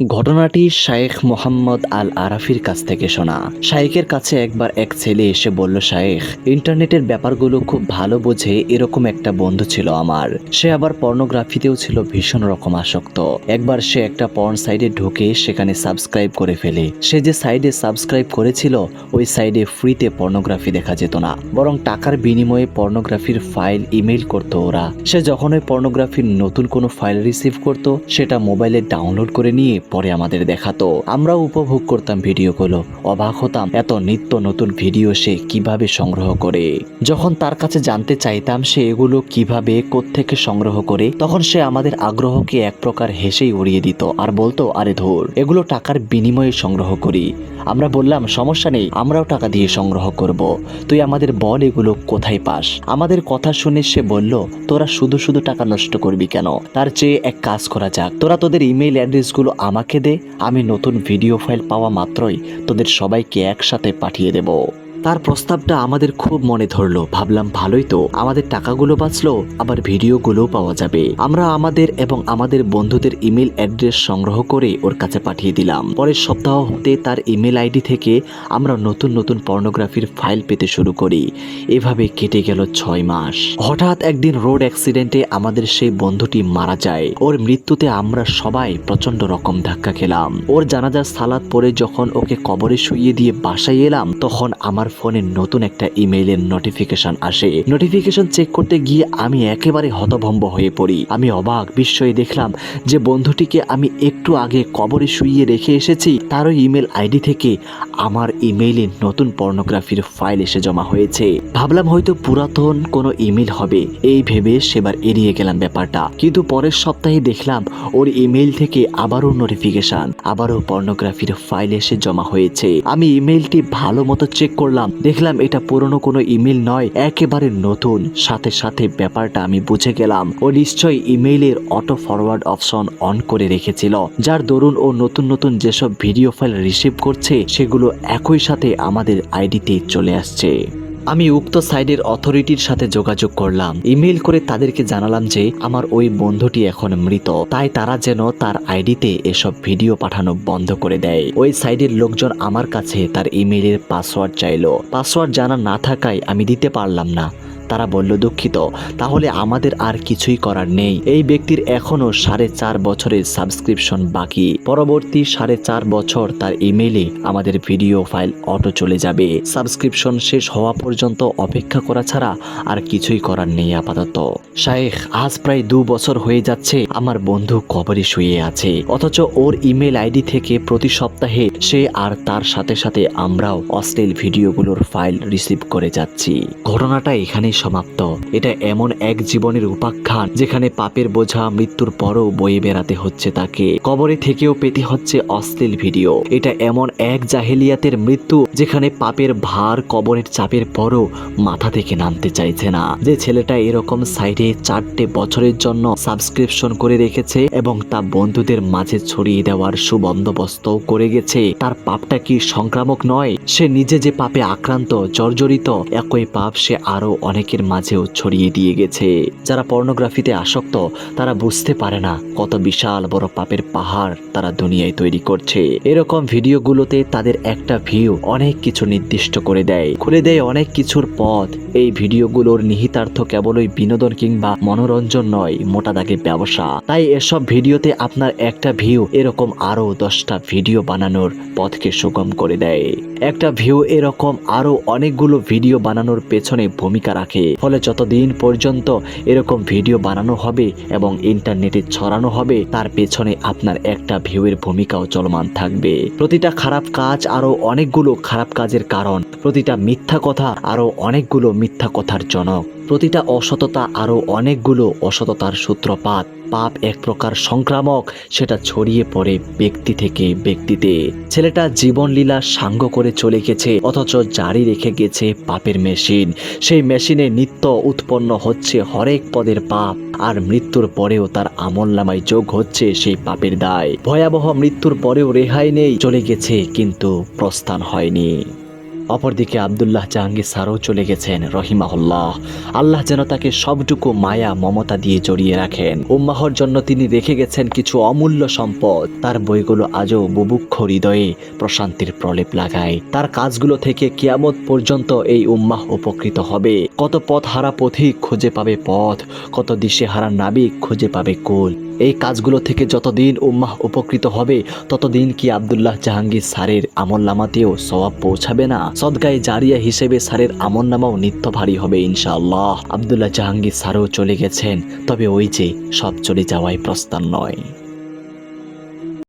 ঘটনাটি শায়েখ মোহাম্মদ আল আরাফির কাছ থেকে শোনা। শায়েখের কাছে একবার এক ছেলে এসে বলল, শায়েখ, ইন্টারনেটের ব্যাপারগুলো খুব ভালো বোঝে, এরকম একটা বন্ধু ছিল আমার। সে আবার পর্নোগ্রাফিতেও ছিল ভীষণ রকম আসক্ত। একবার সে একটা পর্ন সাইডে ঢুকে সেখানে সাবস্ক্রাইব করে ফেলে। সে যে সাইডে সাবস্ক্রাইব করেছিল, ওই সাইডে ফ্রিতে পর্নোগ্রাফি দেখা যেত না। বরং টাকার বিনিময়ে পর্নোগ্রাফির ফাইল ইমেল করতো ওরা। সে যখন ওই পর্নোগ্রাফির নতুন কোনো ফাইল রিসিভ করত, সেটা মোবাইলে ডাউনলোড করে নিয়ে পরে আমাদের দেখাতো আমরাও উপভোগ করতাম ভিডিওগুলো। অবাক হতাম এত নিত্য নতুন ভিডিও সে কীভাবে সংগ্রহ করে। যখন তার কাছে জানতে চাইতাম সে এগুলো কীভাবে, কোত্থেকে সংগ্রহ করে, তখন সে আমাদের আগ্রহকে এক প্রকার হেসেই উড়িয়ে দিত। আর বলতো, আরে ধর, এগুলো টাকার বিনিময়ে সংগ্রহ করি। আমরা বললাম, সমস্যা নেই, আমরাও টাকা দিয়ে সংগ্রহ করব। তুই আমাদের বল এগুলো কোথায় পাস? আমাদের কথা শুনে সে বলল, তোরা শুধু শুধু টাকা নষ্ট করবি কেন? তার চেয়ে এক কাজ করা যাক। তোরা তোদের ইমেইল অ্যাড্রেসগুলো আমাকে দে, আমি নতুন ভিডিও ফাইল পাওয়া মাত্রই তোদের সবাইকে একসাথে পাঠিয়ে দেব। তার প্রস্তাবটা আমাদের খুব মনে ধরলো। ভাবলাম, ভালোই তো। আমাদের টাকাগুলো বাঁচলো, আবার ভিডিওগুলোও পাওয়া যাবে। আমরা আমাদের এবং আমাদের বন্ধুদের ইমেল অ্যাড্রেস সংগ্রহ করে ওর কাছে পাঠিয়ে দিলাম। পরের সপ্তাহ হতে তার ইমেল আইডি থেকে আমরা নতুন নতুন পর্নোগ্রাফির ফাইল পেতে শুরু করি। এভাবে কেটে গেল ছয় মাস। হঠাৎ একদিন রোড অ্যাক্সিডেন্টে আমাদের সেই বন্ধুটি মারা যায়। ওর মৃত্যুতে আমরা সবাই প্রচণ্ড রকম ধাক্কা খেলাম। ওর জানাজার সালাদ পরে যখন ওকে কবরে শুইয়ে দিয়ে বাসায় এলাম, তখন আমার ফোনে নতুন একটা ইমেইলের নোটিফিকেশন আসে। নোটিফিকেশন চেক করতে গিয়ে আমি একেবারে হতভম্ব হয়ে পড়ি। আমি অবাক বিস্ময়ে দেখলাম যে বন্ধুটিকে আমি একটু আগে কবরে শুইয়ে রেখে এসেছি। তারও ইমেল আইডি থেকে আমার ইমেইলে নতুন পর্নোগ্রাফির ফাইল এসে জমা হয়েছে। ভাবলাম হয়তো পুরাতন কোনো ইমেল হবে। এই ভেবে সেবার এড়িয়ে গেলাম ব্যাপারটা। কিন্তু পরের সপ্তাহে দেখলাম ওর ইমেইল থেকে আবারও নোটিফিকেশন আবারও পর্নোগ্রাফির ফাইল এসে জমা হয়েছে। আমি ইমেইলটি ভালো মতো চেক করলাম দেখলাম এটা পুরনো কোনো ইমেল নয়, একেবারে নতুন। সাথে সাথে ব্যাপারটা আমি বুঝে গেলাম। ও নিশ্চয়ই ইমেইলের অটো ফরওয়ার্ড অপশন অন করে রেখেছিল, যার দরুন ও নতুন নতুন যেসব ভিডিও ফাইল রিসিভ করছে, সেগুলো একই সাথে আমাদের আইডিতে চলে আসছে। আমি উক্ত সাইডের অথরিটির সাথে যোগাযোগ করলাম। ইমেল করে তাদেরকে জানালাম যে, আমার ওই বন্ধুটি এখন মৃত। তাই তারা যেন তার আইডিতে এসব ভিডিও পাঠানো বন্ধ করে দেয়। ওই সাইডের লোকজন আমার কাছে তার ইমেলের পাসওয়ার্ড চাইল। পাসওয়ার্ড জানা না থাকায় আমি দিতে পারলাম না। তারা বলল, দুঃখিত, তাহলে আমাদের আর কিছুই করার নেই। এই ব্যক্তির এখনও সাড়ে চার বছরের সাবস্ক্রিপশন বাকি। পরবর্তী সাড়ে চার বছর তার ইমেইলে আমাদের ভিডিও ফাইল অটো চলে যাবে। সাবস্ক্রিপশন শেষ হওয়া পর্যন্ত অপেক্ষা করা ছাড়া আর কিছুই করার নেই আপাতত। শায়েখ, আজ প্রায় দু বছর হয়ে যাচ্ছে, আমার বন্ধু কবরে শুয়ে আছে। অথচ ওর ইমেল আইডি থেকে প্রতি সপ্তাহে সে আর তার সাথে সাথে আমরাও অশ্লীল ভিডিওগুলোর ফাইল রিসিভ করে যাচ্ছি। ঘটনাটা এখানেই সমাপ্ত। এটা এমন এক জীবনের উপাখ্যান, যেখানে পাপের বোঝা মৃত্যুর পরও বয়ে বেড়াতে হচ্ছে তাকে। কবরে থেকেও পেতে হচ্ছে অশ্লীল ভিডিও। এটা এমন এক জাহেলিয়াতের মৃত্যু, যেখানে পাপের ভার কবরের চাপের পরও মাথা থেকে নামতে চাইছে না। যে ছেলেটা এরকম সাইডে চারটে বছরের জন্য সাবস্ক্রিপশন করে রেখেছে এবং তা বন্ধুদের মাঝে ছড়িয়ে দেওয়ার সুবন্দোবস্ত করে গেছে, তার পাপটা কি সংক্রামক নয়? সে নিজে যে পাপে আক্রান্ত, জর্জরিত, একই পাপ সে আরও অনেকের মাঝেও ছড়িয়ে দিয়ে গেছে। যারা পর্নোগ্রাফিতে আসক্ত, তারা বুঝতে পারে না কত বিশাল বড় পাপের পাহাড় তারা দুনিয়ায় তৈরি করছে। এরকম ভিডিওগুলোতে তাদের একটা ভিউ অনেক কিছু নির্দিষ্ট করে দেয়, খুলে দেয় অনেক কিছুর পথ। এই ভিডিওগুলোর নিহিতার্থ কেবলই বিনোদন কিংবা মনোরঞ্জন নয়, মোটা দাগে ব্যবসা। তাই এসব ভিডিওতে আপনার একটা ভিউ এরকম আরও দশটা ভিডিও বানানোর পথকে সুগম করে দেয়। একটা ভিউ এরকম আরও অনেকগুলো ভিডিও বানানোর পেছনে ভূমিকা রাখে। ফলে যতদিন পর্যন্ত এরকম ভিডিও বানানো হবে এবং ইন্টারনেটে ছড়ানো হবে, তার পেছনে আপনার একটা ভিউয়ের ভূমিকাও চলমান থাকবে। প্রতিটা খারাপ কাজ আরও অনেকগুলো খারাপ কাজের কারণ, প্রতিটা মিথ্যা কথা আরও অনেকগুলো মিথ্যা কথার জনক, প্রতিটা অসততা আরও অনেকগুলো অসততার সূত্রপাত। পাপ এক প্রকার সংক্রামক, সেটা ছড়িয়ে পড়ে ব্যক্তি থেকে ব্যক্তিতে। ছেলেটা জীবনলীলা সাঙ্গ করে চলে গেছে, অথচ জারি রেখে গেছে পাপের মেশিন। সেই মেশিনে নিত্য উৎপন্ন হচ্ছে হরেক পদের পাপ, আর মৃত্যুর পরেও তার আমল নামায় যোগ হচ্ছে সেই পাপের দায়। ভয়াবহ মৃত্যুর পরেও রেহাই নেই, চলে গেছে, কিন্তু প্রস্থান হয়নি। অপরদিকে আবদুল্লাহ জাহাঙ্গীর স্যারও চলে গেছেন, রহিমাহুল্লাহ। আল্লাহ যেন তাকে সবটুকু মায়া, মমতা দিয়ে জড়িয়ে রাখেন। উম্মাহর জন্য তিনি রেখে গেছেন কিছু অমূল্য সম্পদ। তার বইগুলো আজও বুভুক্ষ হৃদয়ে প্রশান্তির প্রলেপ লাগায়। তার কাজগুলো থেকে কিয়ামত পর্যন্ত এই উম্মাহ উপকৃত হবে। কত পথ হারা পথিক খুঁজে পাবে পথ, কত দিশে হারা নাবিক খুঁজে পাবে কুল। এই কাজগুলো থেকে যতদিন উম্মাহ উপকৃত হবে, ততদিন কি আবদুল্লাহ জাহাঙ্গীর স্যারের আমলনামাতেও সবাব পৌঁছাবে না? সদগায়ে জারিয়া হিসেবে স্যারের আমলনামাও নিত্য ভারী হবে ইনশাআল্লাহ। আবদুল্লাহ জাহাঙ্গীর স্যারও চলে গেছেন, তবে ওই যে সব চলে যাওয়াই প্রস্তান নয়।